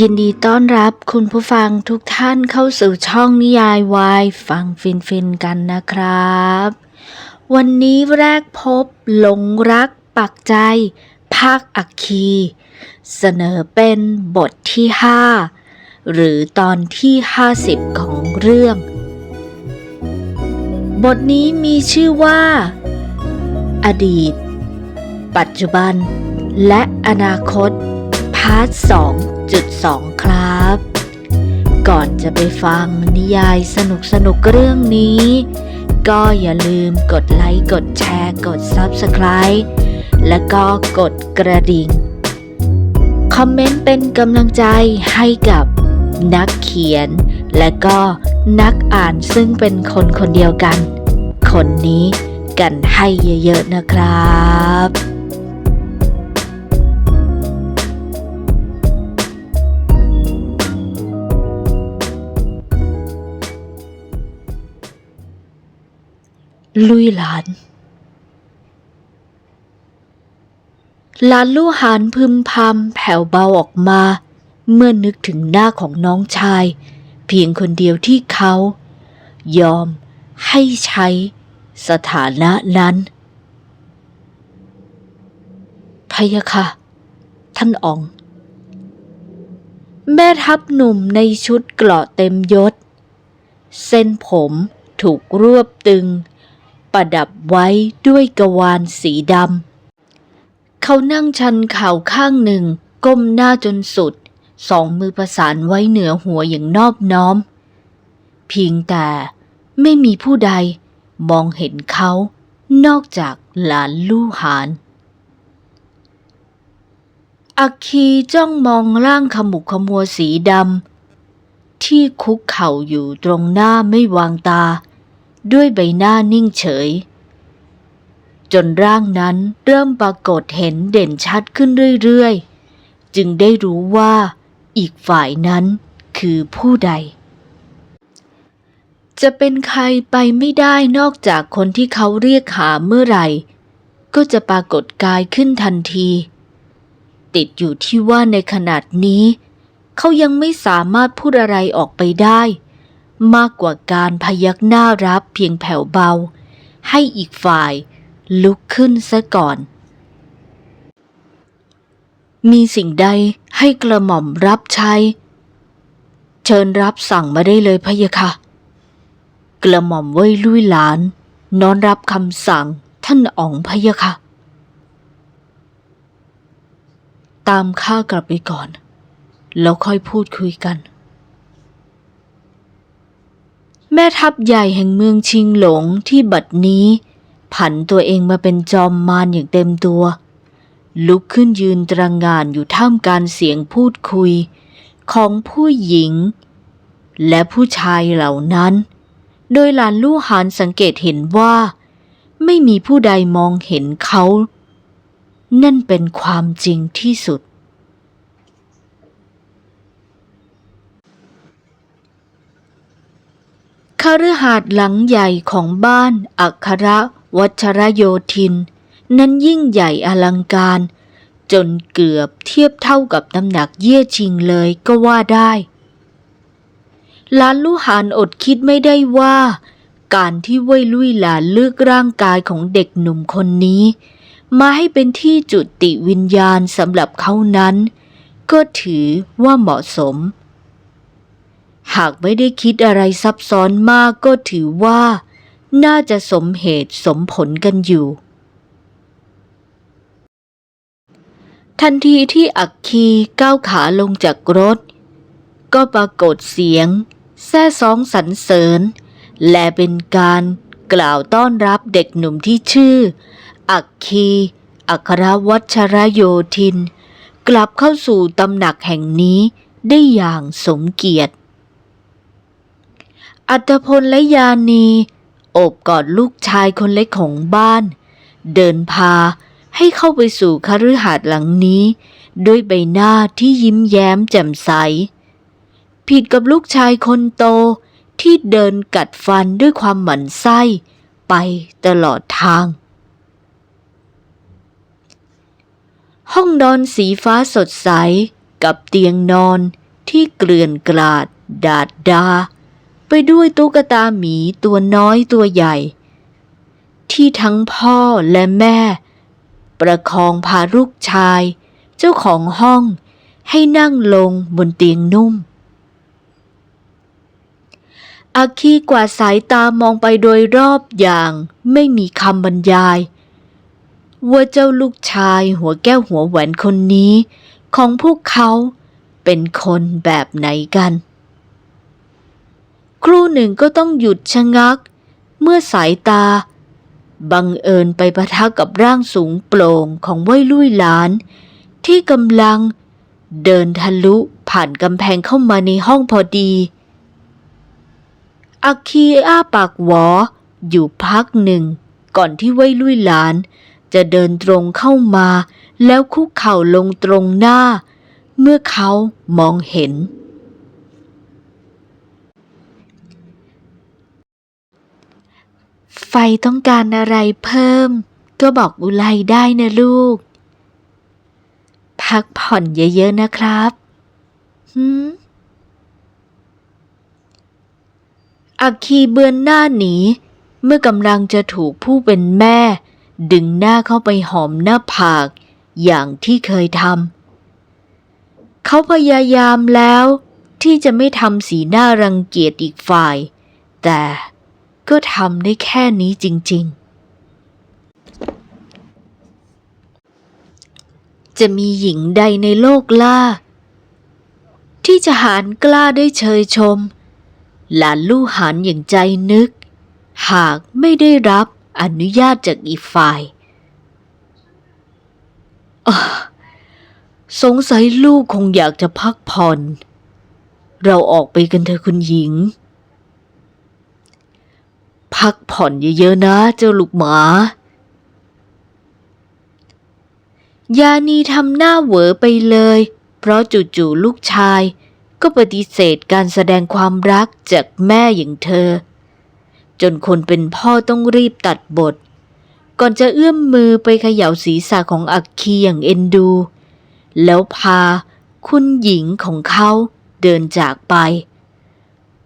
ยินดีต้อนรับคุณผู้ฟังทุกท่านเข้าสู่ช่องนิยายวายฟังฟินฟินกันนะครับ วันนี้แรกพบหลงรักปักใจ ภาคอัคคี เสนอเป็นบทที่ 5 หรือตอนที่ 50 ของเรื่อง บทนี้มีชื่อว่า อดีต ปัจจุบัน และอนาคต พาร์ท 2.2ครับ ก่อนจะไปฟังนิยายสนุกสนุกๆเรื่องนี้ ก็อย่าลืมกดไลค์ กดแชร์ กด Subscribe และก็กดกระดิ่ง คอมเมนต์เป็นกำลังใจให้กับนักเขียน และก็นักอ่านซึ่งเป็นคนคนเดียวกัน คนนี้กันให้เยอะๆนะครับ ลุยหลาน หลานลู่หานพึมพำแผ่วเบาออกมา เมื่อนึกถึงหน้าของน้องชาย เพียงคนเดียวที่เขา ยอมให้ใช้สถานะนั้นพะยะค่ะ ท่านอ๋อง แม่ทัพหนุ่มในชุดเกราะเต็มยศ เส้นผมถูกรวบตึง ประดับไว้ด้วยกวานสีดำ เขานั่งชันเข่าข้างหนึ่ง ก้มหน้าจนสุด สองมือประสานไว้เหนือหัวอย่างนอบน้อม เพียงแต่ไม่มีผู้ใดมองเห็นเขา นอกจากหลานลู่หานอัคคีจ้องมองร่างขมุกขมัวสีดำที่คุกเข่าอยู่ตรงหน้าไม่วางตา ด้วยใบหน้านิ่งเฉย จนร่างนั้นเริ่มปรากฏเห็นเด่นชัดขึ้นเรื่อยๆ จึงได้รู้ว่าอีกฝ่ายนั้นคือผู้ใด จะเป็นใครไปไม่ได้นอกจากคนที่เขาเรียกหาเมื่อไหร่ ก็จะปรากฏกายขึ้นทันที ติดอยู่ที่ว่าในขนาดนี้ เขายังไม่สามารถพูดอะไรออกไปได้ มากกว่าการพยักหน้ารับเพียงแผ่วเบา ให้อีกฝ่ายลุกขึ้นซะก่อน มีสิ่งใดให้กระหม่อมรับใช้ เชิญรับสั่งมาได้เลยพะยะค่ะ กระหม่อมเว้ยลุยหลาน นอนรับคำสั่งท่านอ๋องพะยะค่ะ ตามข้ากลับไปก่อน แล้วค่อยพูดคุยกัน แม่ทัพใหญ่แห่งเมืองชิงหลงที่บัดนี้ ผันตัวเองมาเป็นจอมมารอย่างเต็มตัว ลุกขึ้นยืนตระหง่านอยู่ท่ามกลารเสียงพูดคุย ของผู้หญิง และผู้ชายเหล่านั้น โดยหลานลู่หานสังเกตเห็นว่า ไม่มีผู้ใดมองเห็นเขา นั่นเป็นความจริงที่สุด คฤหาสน์หลังใหญ่ของบ้านอัครวัชรโยธิน นั้นยิ่งใหญ่อลังการ จนเกือบเทียบเท่ากับตำหนักเย่ชิงเลยก็ว่าได้หลานลู่หานอดคิดไม่ได้ว่า การที่เว่ยลุยหลานเลือกร่างกายของเด็กหนุ่มคนนี้ มาให้เป็นที่จุติวิญญาณสำหรับเขานั้น ก็ถือว่าเหมาะสม หากไม่ได้คิดอะไรซับซ้อนมากก็ถือว่า น่าจะสมเหตุสมผลกันอยู่ ทันทีที่อักคีก้าวขาลงจากรถ ก็ปรากฏเสียง แซ่ซองสรรเสริญ และเป็นการกล่าวต้อนรับเด็กหนุ่มที่ชื่อ อักคี อัครวัชรโยธิน กลับเข้าสู่ตำหนักแห่งนี้ได้อย่างสมเกียรติ อัตพลและยานีโอบกอดลูกชายคนเล็กของบ้าน เดินพาให้เข้าไปสู่คฤหาสน์หลังนี้ ด้วยใบหน้าที่ยิ้มแย้มแจ่มใส ผิดกับลูกชายคนโตที่เดินกัดฟันด้วยความหมั่นไส้ ไปตลอดทาง ห้องนอนสีฟ้าสดใสกับเตียงนอนที่เกลื่อนกลาดดาดดา ไปด้วยตุ๊กตาหมีตัวน้อยตัวใหญ่ ที่ทั้งพ่อและแม่ ประคองพาลูกชาย เจ้าของห้องให้นั่งลงบนเตียงนุ่ม อาคีกว่าสายตามองไปโดยรอบอย่างไม่มีคำบรรยาย ว่าเจ้าลูกชายหัวแก้วหัวแหวนคนนี้ ของพวกเขาเป็นคนแบบไหนกัน ครู่หนึ่งก็ต้องหยุดชะงัก เมื่อสายตา บังเอิญไปปะทะกับร่างสูงโปร่งของว้ยลุยหลาน ที่กำลังเดินทะลุผ่านกำแพงเข้ามาในห้องพอดีอาคีอ้าปากหวอ อยู่พักหนึ่ง ก่อนที่ไว้ลุยหลาน จะเดินตรงเข้ามา แล้วคุกเข่าลงตรงหน้า เมื่อเขามองเห็น ฟต้องการอะไรเพิ่ม ก็บอกอุไลได้นะลูก พักผ่อนเยอะๆนะครับหืมอักคีเบือนหน้าหนี เมื่อกำลังจะถูกผู้เป็นแม่ ดึงหน้าเข้าไปหอมหน้าผาก อย่างที่เคยทำเขาพยายามแล้วที่จะไม่ทำสีหน้ารังเกียจอีกฝ่าย แต่ ก็ทำได้แค่นี้จริง ๆ จะมีหญิงใดในโลกล่า ที่จะหารกล้าได้เชยชม หลานลู่หานอย่างใจนึก หากไม่ได้รับอนุญาตจากอีกฝ่ายสงสัยลูกคงอยากจะพักผ่อน เราออกไปกันเถอะคุณหญิง พักผ่อนเยอะๆนะเจ้าลูกหมา ยานีทำหน้าเหวอไปเลย เพราะจู่ๆลูกชาย ก็ปฏิเสธการแสดงความรักจากแม่อย่างเธอ จนคนเป็นพ่อต้องรีบตัดบท ก่อนจะเอื้อมมือไปเขย่าศีรษะของอักคีอย่างเอ็นดู แล้วพาคุณหญิงของเขาเดินจากไป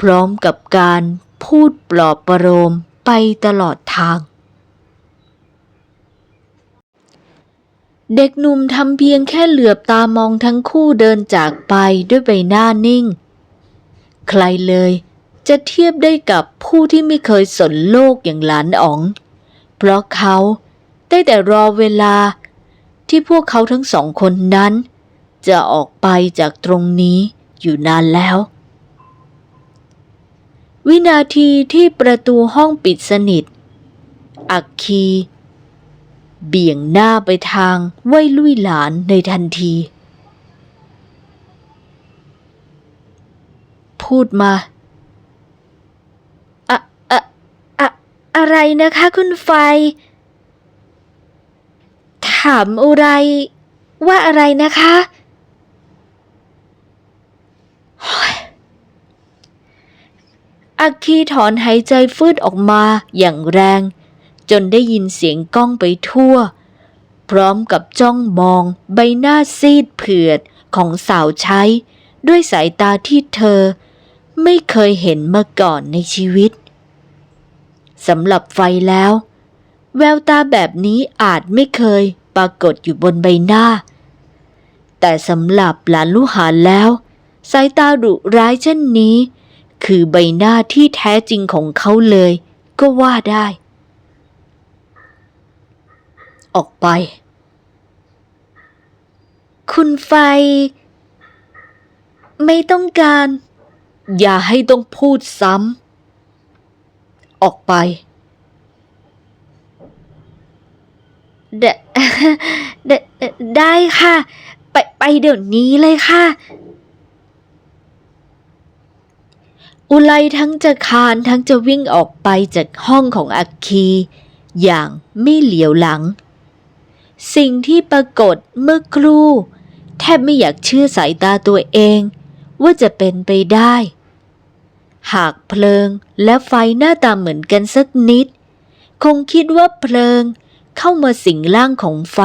พร้อมกับการ พูดปลอบประโลมไปตลอดทาง เด็กหนุ่มทำเพียงแค่เหลือบตามองทั้งคู่เดินจากไปด้วยใบหน้านิ่ง ใครเลยจะเทียบได้กับผู้ที่ไม่เคยสนโลกอย่างหลานอ๋อง เพราะเขาได้แต่รอเวลาที่พวกเขาทั้งสองคนนั้น จะออกไปจากตรงนี้อยู่นานแล้ว วินาทีที่ประตูห้องปิดสนิท อักคี เบี่ยงหน้าไปทางไว้ลุยหลานในทันที พูดมาอะอะอะอะไรนะคะคุณไฟ ถามอะไร ว่าอะไรนะคะโอ๊ย อาคีถอนหายใจฟืดออกมาอย่างแรง จนได้ยินเสียงก้องไปทั่ว พร้อมกับจ้องมองใบหน้าซีดเผือดของสาวใช้ ด้วยสายตาที่เธอ ไม่เคยเห็นมาก่อนในชีวิตสำหรับไฟแล้ว แววตาแบบนี้อาจไม่เคยปรากฏอยู่บนใบหน้า แต่สำหรับหลานลูกหานแล้ว สายตาดุร้ายเช่นนี้ คือใบหน้าที่แท้จริงของเขาเลย ก็ว่าได้ ออกไป คุณไฟ ไม่ต้องการ อย่าให้ต้องพูดซ้ำ ออกไปเดเดได้ค่ะ ไปไปเดี๋ยวนี้เลยค่ะ อุไลทั้งจะคานทั้งจะวิ่งออกไปจากห้องของอักคี อย่างไม่เหลียวหลัง สิ่งที่ปรากฏเมื่อครู่ แทบไม่อยากเชื่อสายตาตัวเอง ว่าจะเป็นไปได้ หากเพลิงและไฟหน้าตาเหมือนกันสักนิด คงคิดว่าเพลิงเข้ามาสิงร่างของไฟ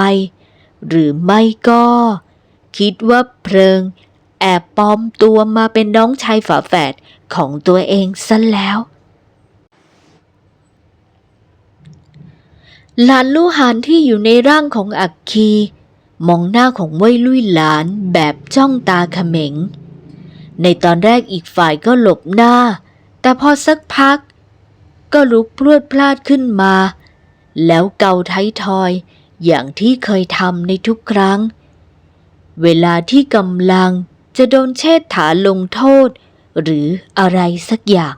หรือไม่ก็ คิดว่าเพลิง แอบปลอมตัวมาเป็นน้องชายฝาแฝด ของตัวเองซะแล้ว หลานลู่หานที่อยู่ในร่างของอักคี มองหน้าของเว่ยลุยหลานแบบจ้องตาเขม็ง ในตอนแรกอีกฝ่ายก็หลบหน้า แต่พอสักพัก ก็ลุกพรวดพลาดขึ้นมา แล้วเกาไทยทอยอย่างที่เคยทำในทุกครั้ง เวลาที่กำลังจะโดนเชษฐาลงโทษ หรืออะไรสักอย่าง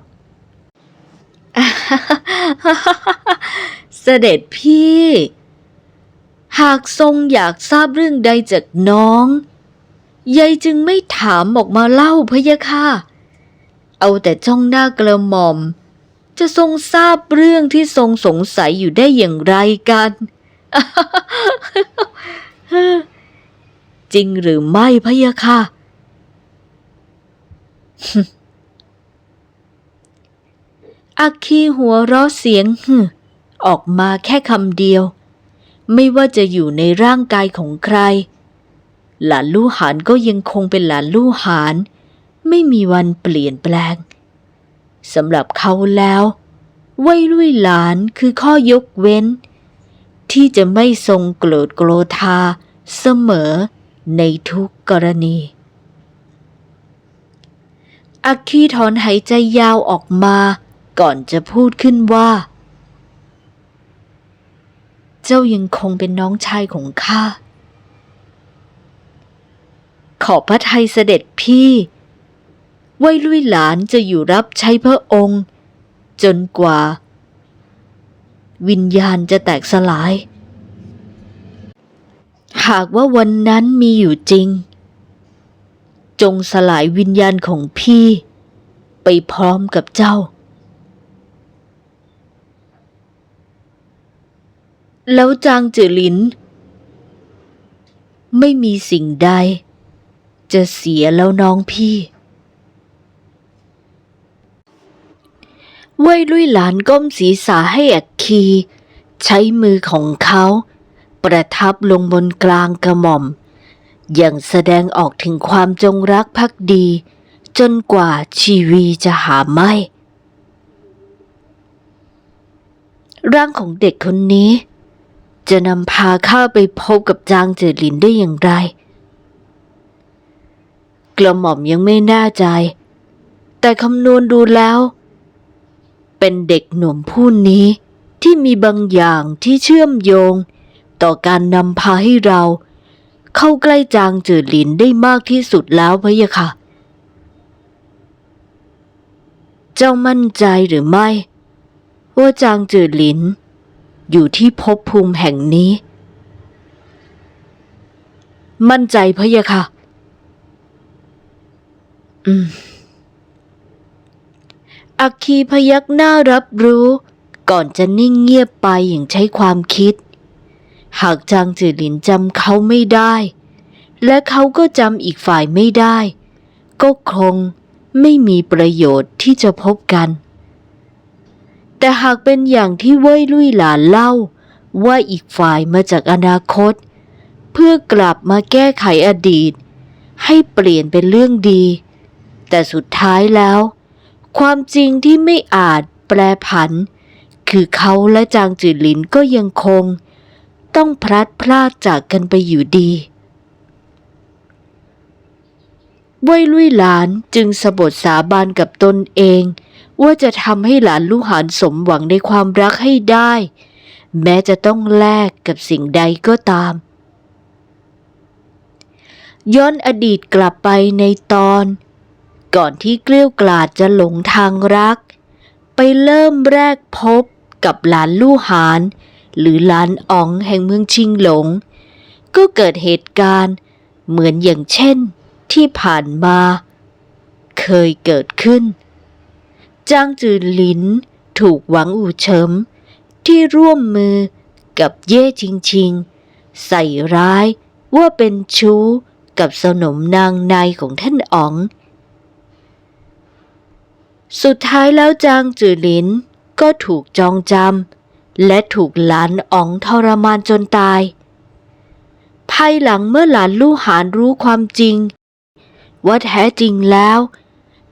เสด็จพี่ หากทรงอยากทราบเรื่องใดจากน้อง ยายจึงไม่ถามออกมาเล่าพะยะค่ะ เอาแต่จ้องหน้ากระหม่อม จะทรงทราบเรื่องที่ทรงสงสัยอยู่ได้อย่างไรกันจริงหรือไม่พะยะค่ะ อักคีหัวเราะเสียงฮึออกมาแค่คำเดียว ไม่ว่าจะอยู่ในร่างกายของใคร หลานลู่หานก็ยังคงเป็นหลานลู่หาน ไม่มีวันเปลี่ยนแปลงสำหรับเขาแล้วไว้ลุยหลานคือข้อยกเว้น ที่จะไม่ทรงโกรธโกรธาเสมอในทุกกรณี อักคีถอนหายใจยาวออกมา ก่อนจะพูดขึ้นว่า เจ้ายังคงเป็นน้องชายของข้า ขอพระไทยเสด็จพี่ไว้ลุยหลานจะอยู่รับใช้พระองค์ จนกว่า วิญญาณจะแตกสลาย หากว่าวันนั้นมีอยู่จริง จงสลายวิญญาณของพี่ ไปพร้อมกับเจ้า แล้วจางจือหลิน ไม่มีสิ่งใด จะเสียแล้วน้องพี่เว่ยลุยหลานก้มศีรษะให้อักคี ใช้มือของเขา ประทับลงบนกลางกระหม่อม ย่างแสดงออกถึงความจงรักภักดี จนกว่าชีวีจะหาไม่ ร่างของเด็กคนนี้ จะนำพาข้าไปพบกับจางเจิดหลินได้อย่างไร กระหม่อมยังไม่แน่ใจ แต่คำนวณดูแล้ว เป็นเด็กหนุ่มผู้นี้ที่มีบางอย่างที่เชื่อมโยง ต่อการนำพาให้เรา เข้าใกล้จางจืดหลินได้มากที่สุดแล้วพะยะค่ะ เจ้ามั่นใจหรือไม่ ว่าจางจืดหลิน อยู่ที่ภพภูมิแห่งนี้ มั่นใจพะยะค่ะ อืมอักคีพยักหน้ารับรู้ ก่อนจะนิ่งเงียบไปอย่างใช้ความคิด หากจางจือหลินจำเขาไม่ได้ และเขาก็จำอีกฝ่ายไม่ได้ ก็คงไม่มีประโยชน์ที่จะพบกัน แต่หากเป็นอย่างที่เว้ยลุยหลานเล่า ว่าอีกฝ่ายมาจากอนาคต เพื่อกลับมาแก้ไขอดีต ให้เปลี่ยนเป็นเรื่องดี แต่สุดท้ายแล้ว ความจริงที่ไม่อาจแปรผัน คือเขาและจางจืดหลินก็ยังคง ต้องพลัดพรากจากกันไปอยู่ดีเว่ยลุยหลานจึงสบทสาบานกับตนเอง ว่าจะทำให้หลานลูกหานสมหวังในความรักให้ได้ แม้จะต้องแลกกับสิ่งใดก็ตาม ย้อนอดีตกลับไปในตอน ก่อนที่เกลี้ยวกลาดจะหลงทางรัก ไปเริ่มแรกพบกับหลานลู่หาน หรือลานอ๋องแห่งเมืองชิงหลง ก็เกิดเหตุการณ์เหมือนอย่างเช่นที่ผ่านมา เคยเกิดขึ้น จางจือหลินถูกหวังอู่เฉิม ที่ร่วมมือกับเย่ชิงชิง ใส่ร้ายว่าเป็นชู้กับสนมนางในของท่านอ๋อง สุดท้ายแล้วจางจือหลินก็ถูกจองจำ และถูกหลานอ๋องทรมานจนตาย ภายหลังเมื่อหลานลู่หานรู้ความจริง ว่าแท้จริงแล้ว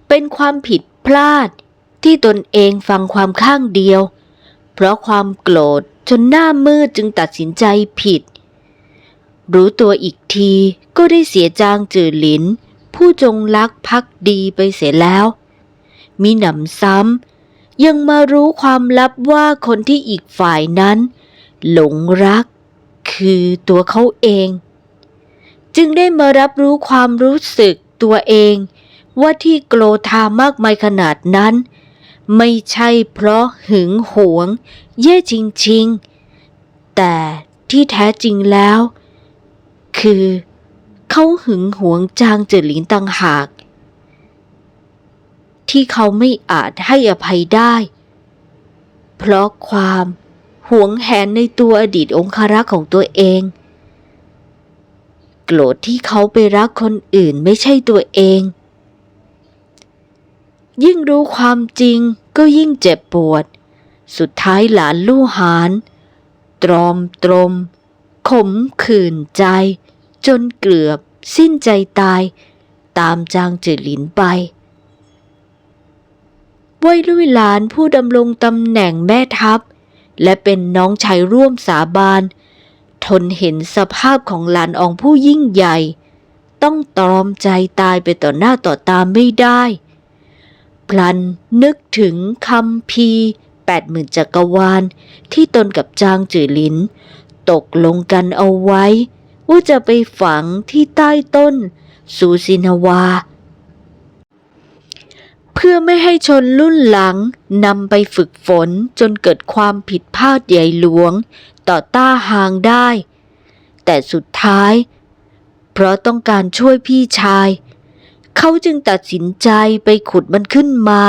เป็นความผิดพลาดที่ตนเองฟังความข้างเดียว เพราะความโกรธจนหน้ามืดจึงตัดสินใจผิด รู้ตัวอีกทีก็ได้เสียจางจือหลิน ผู้จงรักภักดีไปเสียแล้ว มีหนำซ้ำ ยังมารู้ความลับว่าคนที่อีกฝ่ายนั้น หลงรัก คือตัวเขาเอง จึงได้มารับรู้ความรู้สึกตัวเอง ว่าที่โกรธามากมายขนาดนั้น ไม่ใช่เพราะหึงหวง เย่จริง ๆ แต่ที่แท้จริงแล้ว คือเขาหึงหวงจางเจิหลินต่างหาก ที่เขาไม่อาจให้อภัยได้ เพราะความหวงแหนในตัวอดีตองคารักษ์ของตัวเอง โกรธที่เขาไปรักคนอื่นไม่ใช่ตัวเอง ยิ่งรู้ความจริงก็ยิ่งเจ็บปวด สุดท้ายหลานลู่หานตรอมตรม ขมขื่นใจ จนเกือบ สิ้นใจตาย ตามจางจือหลินไป ว้ลุยหลานผู้ดำรงตำแหน่งแม่ทัพ และเป็นน้องชายร่วมสาบาน ทนเห็นสภาพของหลานอองผู้ยิ่งใหญ่ ต้องตรอมใจตายไปต่อหน้าต่อตาไม่ได้ พลันนึกถึงคำพีแปดหมื่นจักรวาล ที่ตนกับจางจือหลิน ตกลงกันเอาไว้ ว่าจะไปฝังที่ใต้ต้น สูซินาวา เพื่อไม่ให้ชนรุ่นหลังนำไปฝึกฝนจนเกิดความผิดพลาดใหญ่หลวง ต่อต้าหางได้ แต่สุดท้าย เพราะต้องการช่วยพี่ชาย เขาจึงตัดสินใจไปขุดมันขึ้นมา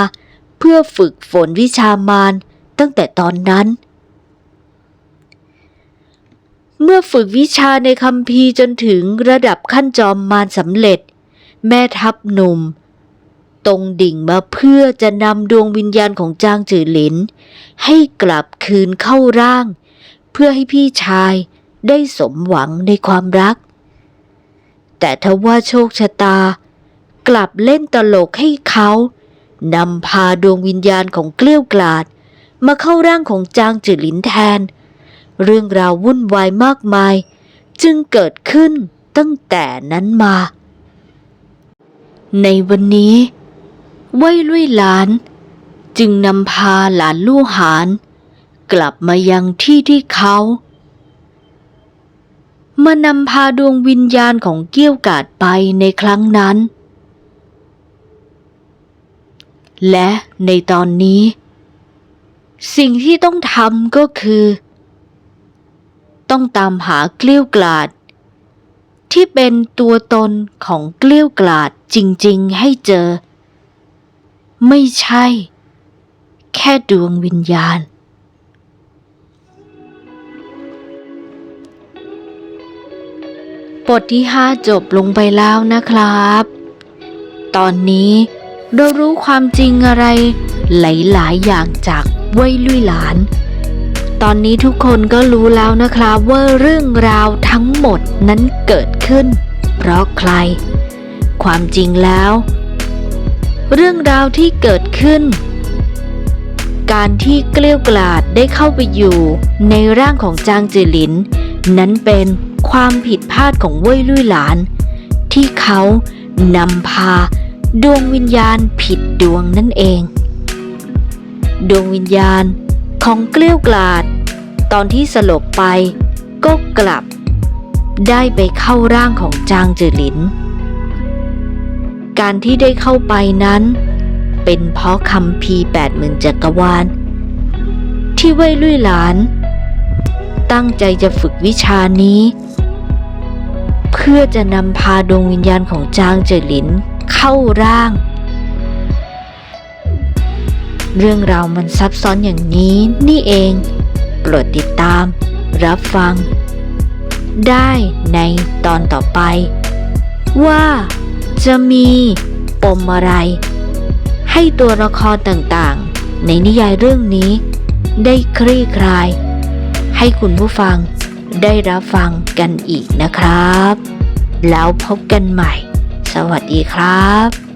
เพื่อฝึกฝนวิชามารตั้งแต่ตอนนั้น เมื่อฝึกวิชาในคำพีจนถึงระดับขั้นจอมมารสำเร็จ แม่ทัพหนุ่ม ตรงดิ่งมาเพื่อจะนำดวงวิญญาณของจางจือหลิน ให้กลับคืนเข้าร่าง เพื่อให้พี่ชายได้สมหวังในความรัก แต่ทว่าโชคชะตา กลับเล่นตลกให้เขานำพาดวงวิญญาณของเกลี้ยวกลาด มาเข้าร่างของจางจือหลินแทน เรื่องราววุ่นวายมากมาย จึงเกิดขึ้นตั้งแต่นั้นมา ในวันนี้ ไว้ลุยหลาน จึงนำพาหลานลู่หาน กลับมายังที่ที่เขามานำพาดวงวิญญาณของเกี้ยวกาดไปในครั้งนั้น และในตอนนี้ สิ่งที่ต้องทำก็คือ ต้องตามหาเกลี้ยวกลาด ที่เป็นตัวตนของเกลี้ยวกลาดจริง ๆ ให้เจอ ไม่ใช่ แค่ดวงวิญญาณ บทที่ 5 จบลงไปแล้วนะครับ ตอนนี้เรารู้ความจริงอะไรหลาย ๆ อย่างจากว่ยลุยหลาน ตอนนี้ทุกคนก็รู้แล้วนะครับว่าเรื่องราวทั้งหมดนั้นเกิดขึ้น เพราะใคร ความจริงแล้ว เรื่องราวที่เกิดขึ้น การที่เกลี้ยวกลาดได้เข้าไปอยู่ในร่างของจางจือหลิน นั้นเป็นความผิดพลาดของเว่ยลุยหลาน ที่เขานำพาดวงวิญญาณผิดดวงนั่นเอง ดวงวิญญาณของเกลี้ยวกลาด ตอนที่สลบไปก็กลับ ได้ไปเข้าร่างของจางจือหลิน การที่ได้เข้าไปนั้น เป็นเพราะคำพีแปดหมื่นจักรวาล ที่เว่ยลุยหลาน ตั้งใจจะฝึกวิชานี้ เพื่อจะนำพาดวงวิญญาณของจางเจหลินเข้าร่าง เรื่องราวมันซับซ้อนอย่างนี้นี่เอง โปรดติดตาม รับฟัง ได้ในตอนต่อไปว่า จะมีปมอะไร ให้ตัวละครต่างๆ ในนิยายเรื่องนี้ได้คลี่คลาย ให้คุณผู้ฟังได้รับฟังกันอีกนะครับ แล้วพบกันใหม่ สวัสดีครับ